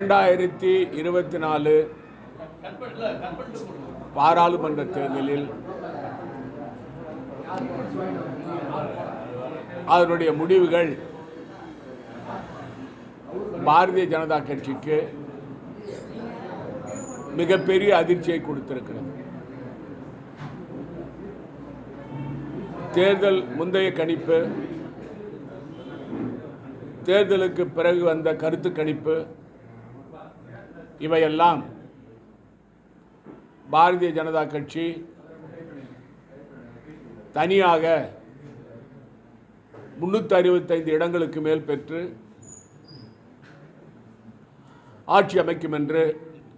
இரண்டாயிரத்தி இருபத்தி நாலு பாராளுமன்ற தேர்தலில் அதனுடைய முடிவுகள் பாரதிய ஜனதா கட்சிக்கு மிகப்பெரிய அதிர்ச்சியை கொடுத்திருக்கிறது. தேர்தல் முந்தைய கணிப்பு தேர்தலுக்கு பிறகு வந்த கருத்து கணிப்பு இவையெல்லாம் பாரதிய ஜனதா கட்சி தனியாக முன்னூற்றி அறுபத்தைந்து இடங்களுக்கு மேல் பெற்று ஆட்சி அமைக்கும் என்று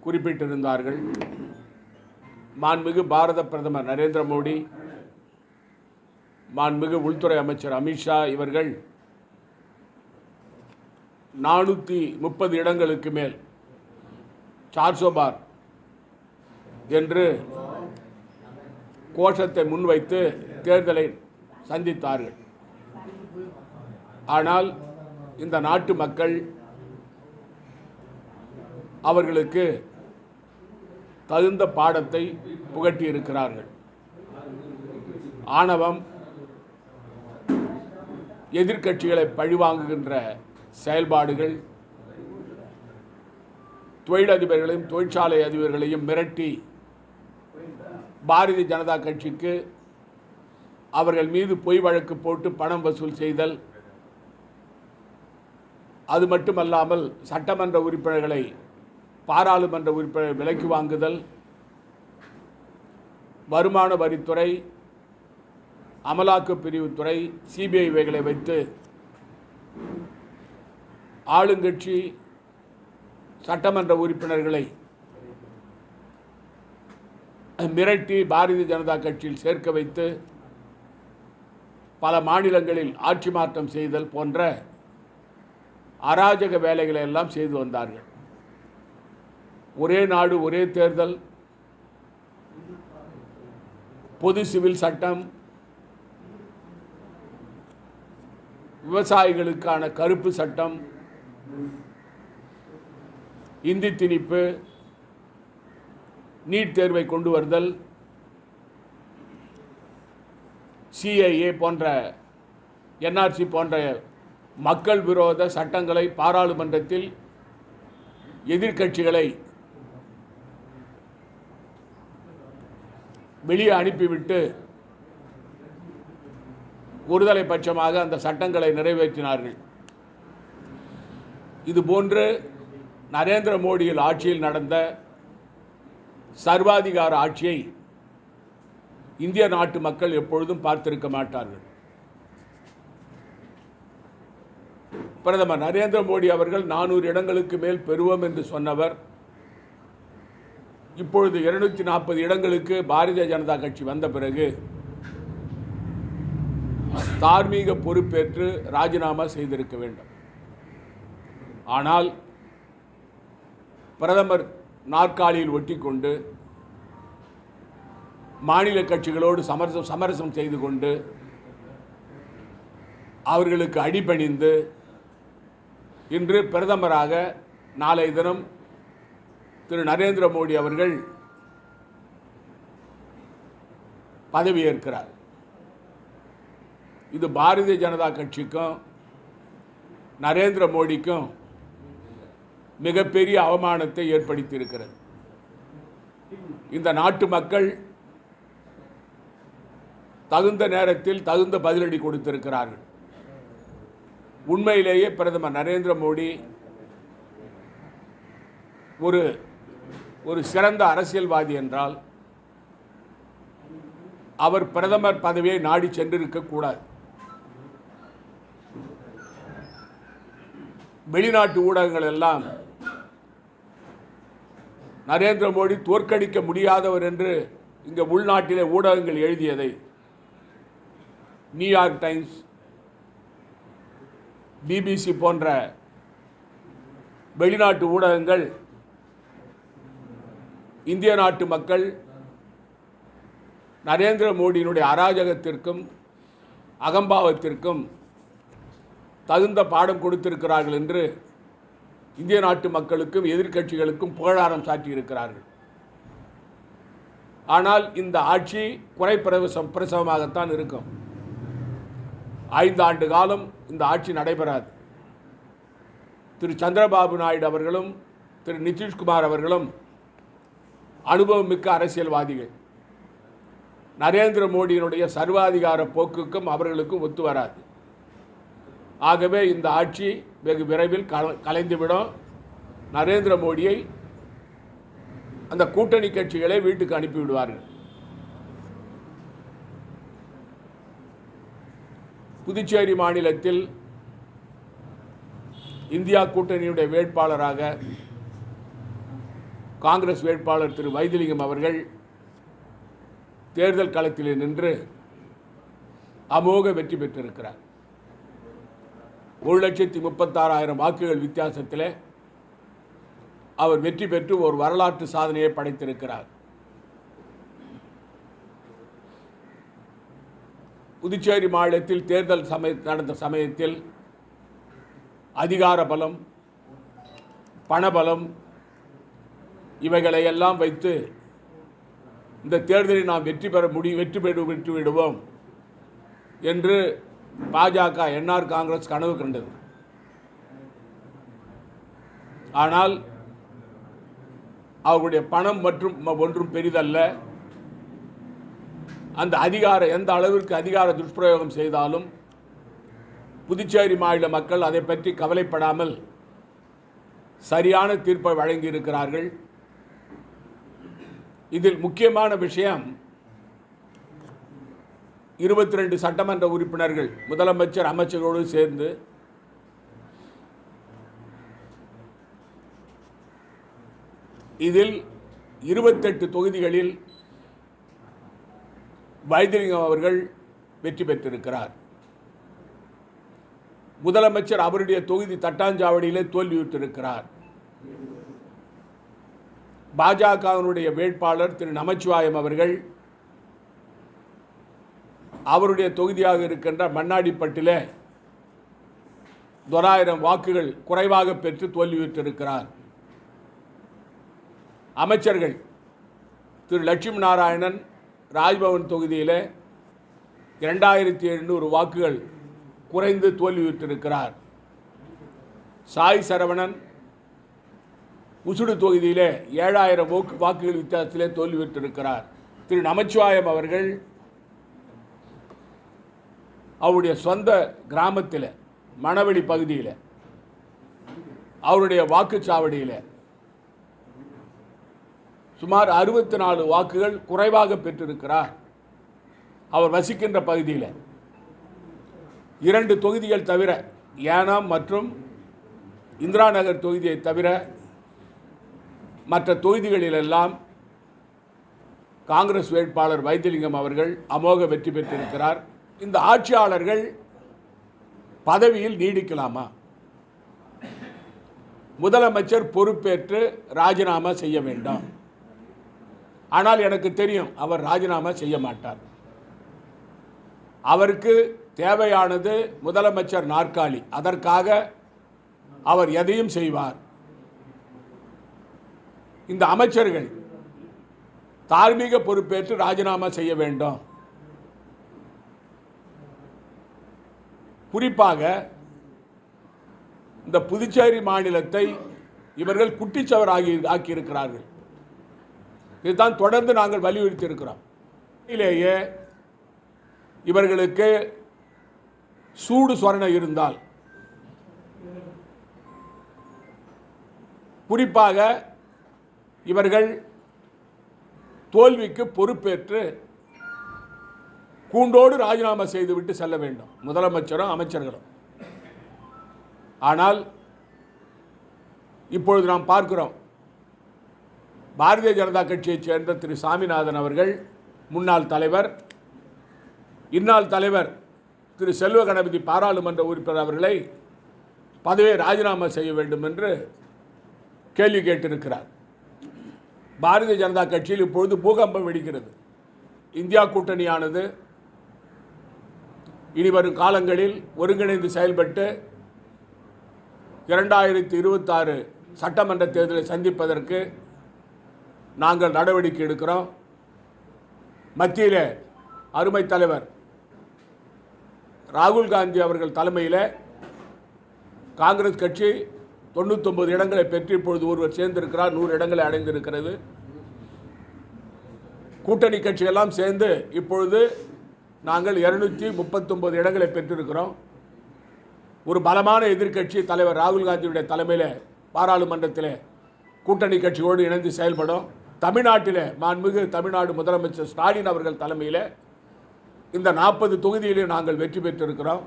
குறிப்பிட்டிருந்தார்கள். மாண்புமிகு பாரத பிரதமர் நரேந்திர மோடி மாண்புமிகு உள்துறை அமைச்சர் அமித்ஷா இவர்கள் நானூற்றி முப்பது இடங்களுக்கு மேல் சார்சோ பார் என்று கோஷத்தை முன்வைத்து தேர்தலை சந்தித்தார்கள். ஆனால் இந்த நாட்டு மக்கள் அவர்களுக்கு தகுந்த பாடத்தை புகட்டியிருக்கிறார்கள். ஆணவம் எதிர்க்கட்சிகளை பழிவாங்குகின்ற செயல்பாடுகள் தொழிலதிபர்களையும் தொழிற்சாலை அதிபர்களையும் மிரட்டி பாரதிய ஜனதா கட்சிக்கு அவர்கள் மீது பொய் வழக்கு போட்டு பணம் வசூல் செய்தல். அது மட்டுமல்லாமல் சட்டமன்ற உறுப்பினர்களை பாராளுமன்ற உறுப்பினர் விலைக்கு வாங்குதல். வருமான வரித்துறை அமலாக்கப் பிரிவுத்துறை சிபிஐ வைகளை வைத்து ஆளுங்கட்சி சட்டமன்ற உறுப்பினர்களை மிரட்டி பாரதிய ஜனதா கட்சியில் சேர்க்க வைத்து பல மாநிலங்களில் ஆட்சி மாற்றம் செய்தல் போன்ற அராஜக வேலைகளை எல்லாம் செய்து வந்தார்கள். ஒரே நாடு ஒரே தேர்தல் பொது சிவில் சட்டம் விவசாயிகளுக்கான கருப்பு சட்டம் இந்தி திணிப்பு நீட் தேர்வை கொண்டு வருதல் சிஐஏ போன்ற என்ஆர்சி போன்ற மக்கள் விரோத சட்டங்களை பாராளுமன்றத்தில் எதிர்க்கட்சிகளை வெளியே அனுப்பிவிட்டு ஒருதலை பட்சமாக அந்த சட்டங்களை நிறைவேற்றினார்கள். இது போன்று நரேந்திர மோடியில் ஆட்சியில் நடந்த சர்வாதிகார ஆட்சியை இந்திய நாட்டு மக்கள் எப்பொழுதும் பார்த்திருக்க மாட்டார்கள். பிரதமர் நரேந்திர மோடி அவர்கள் நானூறு இடங்களுக்கு மேல் பெறுவோம் என்று சொன்னவர். இப்பொழுது இருநூத்தி நாற்பது இடங்களுக்கு பாரதிய ஜனதா கட்சி வந்த பிறகு தார்மீக பொறுப்பேற்று ராஜினாமா செய்திருக்க வேண்டும். ஆனால் பிரதமர் நாற்காலியில் ஒட்டி கொண்டு மாநில கட்சிகளோடு சமரசம் சமரசம் செய்து கொண்டு அவர்களுக்கு அடிபணிந்து இன்று பிரதமராக நாளை தினம் திரு நரேந்திர மோடி அவர்கள் பதவியேற்கிறார். இது பாரதிய ஜனதா கட்சிக்கும் நரேந்திர மோடிக்கும் மிகப்பெரிய அவமானத்தை ஏற்படுத்தியிருக்கிறது. இந்த நாட்டு மக்கள் தகுந்த நேரத்தில் தகுந்த பதிலடி கொடுத்திருக்கிறார்கள். உண்மையிலேயே பிரதமர் நரேந்திர மோடி ஒரு ஒரு சிறந்த அரசியல்வாதி என்றால் அவர் பிரதமர் பதவியை நாடி சென்றிருக்க கூடாது. வெளிநாட்டு ஊடகங்கள் எல்லாம் நரேந்திர மோடி தோற்கடிக்க முடியாதவர் என்று இங்கே உள்நாட்டிலே ஊடகங்கள் எழுதியதை. நியூயார்க் டைம்ஸ் பிபிசி போன்ற வெளிநாட்டு ஊடகங்கள் இந்திய நாட்டு மக்கள் நரேந்திர மோடியினுடைய அராஜகத்திற்கும் அகம்பாவத்திற்கும் தகுந்த பாடம் கொடுத்திருக்கிறார்கள் என்று இந்திய நாட்டு மக்களுக்கும் எதிர்க்கட்சிகளுக்கும் புகழாரம் சாட்டியிருக்கிறார்கள் ஆனால் இந்த ஆட்சி குறைப்பிரவசம் பிரசவமாகத்தான் இருக்கும். ஐந்து ஆண்டு காலம் இந்த ஆட்சி நடைபெறாது. திரு சந்திரபாபு நாயுடு அவர்களும் திரு நிதிஷ்குமார் அவர்களும் அனுபவம் மிக்க அரசியல்வாதிகள். நரேந்திர மோடியினுடைய சர்வாதிகார போக்குக்கும் அவர்களுக்கும் ஒத்து வராது. ஆகவே இந்த ஆட்சி வெகு விரைவில் கல கலைந்துவிடும். நரேந்திர மோடியை அந்த கூட்டணி கட்சிகளை வீட்டுக்கு அனுப்பிவிடுவார்கள். புதுச்சேரி மாநிலத்தில் இந்தியா கூட்டணியுடைய வேட்பாளராக காங்கிரஸ் வேட்பாளர் திரு வைத்திலிங்கம் அவர்கள் தேர்தல் களத்தில் நின்று அமோக வெற்றி பெற்றிருக்கிறார். ஒரு லட்சத்தி முப்பத்தாறாயிரம் வாக்குகள் வித்தியாசத்தில் அவர் வெற்றி பெற்று ஒரு வரலாற்று சாதனையை படைத்திருக்கிறார். புதுச்சேரி மாநிலத்தில் தேர்தல் சமய நடந்த சமயத்தில் அதிகார பலம் பணபலம் இவைகளை எல்லாம் வைத்து இந்த தேர்தலில் நாம் வெற்றி பெற முடி வெற்றி பெற்று விட்டு விடுவோம் என்று பாஜக என்ஆர் காங்கிரஸ் கனவு கண்டது. ஆனால் அவர்களுடைய பணம் மற்றும் ஒன்றும் பெரிதல்ல. அந்த அதிகார எந்த அளவிற்கு அதிகார துஷ்பிரயோகம் செய்தாலும் புதுச்சேரி மாநில மக்கள் அதை பற்றி கவலைப்படாமல் சரியான தீர்ப்பை வழங்கியிருக்கிறார்கள். இதில் முக்கியமான விஷயம் இருபத்தி ரெண்டு சட்டமன்ற உறுப்பினர்கள் முதலமைச்சர் அமைச்சரோடு சேர்ந்து இதில் இருபத்தெட்டு தொகுதிகளில் வைத்திலிங்கம் அவர்கள் வெற்றி பெற்றிருக்கிறார். முதலமைச்சர் அவருடைய தொகுதி தட்டாஞ்சாவடியிலே தோல்வியுற்றிருக்கிறார். பாஜகவினுடைய வேட்பாளர் திரு நமச்சிவாயம் அவர்கள் அவருடைய தொகுதியாக இருக்கின்ற மண்ணாடிப்பட்டிலே தொள்ளாயிரம் வாக்குகள் குறைவாக பெற்று தோல்வியுற்றிருக்கிறார். அமைச்சர்கள் திரு லட்சுமி நாராயணன் ராஜ்பவன் தொகுதியிலே இரண்டாயிரத்தி எழுநூறு வாக்குகள் குறைந்து தோல்வியுற்றிருக்கிறார். சாய் சரவணன் உசுடு தொகுதியிலே ஏழாயிரம் வாக்கு வாக்குகள் வித்தியாசத்திலே தோல்வியுற்றிருக்கிறார். திரு நமச்சிவாயம் அவர்கள் அவருடைய சொந்த கிராமத்தில் மணவெளி பகுதியில் அவருடைய வாக்குச்சாவடியில் சுமார் அறுபத்தி நாலு வாக்குகள் குறைவாக பெற்றிருக்கிறார். அவர் வசிக்கின்ற பகுதியில். இரண்டு தொகுதிகள் தவிர ஏனாம் மற்றும் இந்திரா நகர் தொகுதியை தவிர மற்ற தொகுதிகளிலெல்லாம் காங்கிரஸ் வேட்பாளர் வைத்திலிங்கம் அவர்கள் அமோக வெற்றி பெற்றிருக்கிறார். இந்த ஆட்சியாளர்கள் பதவியில் நீடிக்கலாமா? முதலமைச்சர் பொறுப்பேற்று ராஜினாமா செய்ய வேண்டாம். ஆனால் எனக்கு தெரியும் அவர் ராஜினாமா செய்ய மாட்டார். அவருக்கு தேவையானது முதலமைச்சர் நாற்காலி. அதற்காக அவர் எதையும் செய்வார். இந்த அமைச்சர்கள் தார்மீக பொறுப்பேற்று ராஜினாமா செய்ய வேண்டும். குறிப்பாக இந்த புதுச்சேரி மாநிலத்தை இவர்கள் குட்டிச்சவராகி ஆக்கியிருக்கிறார்கள். இதுதான் தொடர்ந்து நாங்கள் வலியுறுத்தி இருக்கிறோம் இவர்களுக்கு சூடு சொரணை இருந்தால் குறிப்பாக இவர்கள் தோல்விக்கு பொறுப்பேற்று கூண்டோடு ராஜினாமா செய்துவிட்டு செல்ல வேண்டும். முதலமைச்சரும் அமைச்சர்களும். ஆனால் இப்பொழுது நாம் பார்க்கிறோம். பாரதிய ஜனதா கட்சியைச் சேர்ந்த திரு சாமிநாதன் அவர்கள் முன்னாள் தலைவர் இந்நாள் தலைவர் திரு செல்வ கணபதி பாராளுமன்ற உறுப்பினர் அவர்களை பதவியை ராஜினாமா செய்ய வேண்டும் என்று கேள்வி கேட்டிருக்கிறார். பாரதிய ஜனதா கட்சியில் இப்பொழுது பூகம்பம் வெடிக்கிறது. இந்தியா கூட்டணியானது இனி வரும் காலங்களில் ஒருங்கிணைந்து செயல்பட்டு இரண்டாயிரத்தி இருபத்தாறு சட்டமன்ற தேர்தலை சந்திப்பதற்கு நாங்கள் நடவடிக்கை எடுக்கிறோம். மத்தியில் அருமை தலைவர் ராகுல் காந்தி அவர்கள் தலைமையில் காங்கிரஸ் கட்சி தொண்ணூத்தொம்பது இடங்களை பெற்று இப்பொழுது ஒருவர் சேர்ந்திருக்கிறார். நூறு இடங்களை அடைந்திருக்கிறது. கூட்டணி கட்சியெல்லாம் சேர்ந்து இப்பொழுது நாங்கள் இருநூத்தி முப்பத்தொன்பது இடங்களை பெற்றிருக்கிறோம். ஒரு பலமான எதிர்க்கட்சி தலைவர் ராகுல் காந்தியுடைய தலைமையில் பாராளுமன்றத்தில் கூட்டணி கட்சியோடு இணைந்து செயல்படும். தமிழ்நாட்டில் மாண்புமிகு தமிழ்நாடு முதலமைச்சர் ஸ்டாலின் அவர்கள் தலைமையில் இந்த நாற்பது தொகுதியிலையும் நாங்கள் வெற்றி பெற்றிருக்கிறோம்.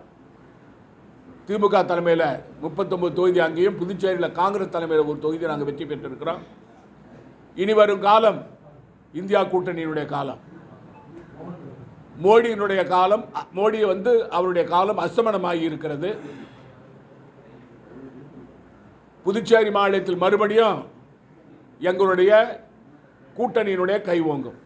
திமுக தலைமையில் முப்பத்தொம்பது தொகுதி அங்கேயும் புதுச்சேரியில் காங்கிரஸ் தலைமையில் ஒரு தொகுதி நாங்கள் வெற்றி பெற்றிருக்கிறோம். இனி வரும் காலம் இந்தியா கூட்டணியினுடைய காலம். மோடியினுடைய காலம் மோடியை மோடி வந்து அவருடைய காலம் அஸ்தமனமாகி இருக்கிறது. புதுச்சேரி மாநிலத்தில் மறுபடியும் எங்களுடைய கூட்டணியினுடைய கை ஓங்கும்.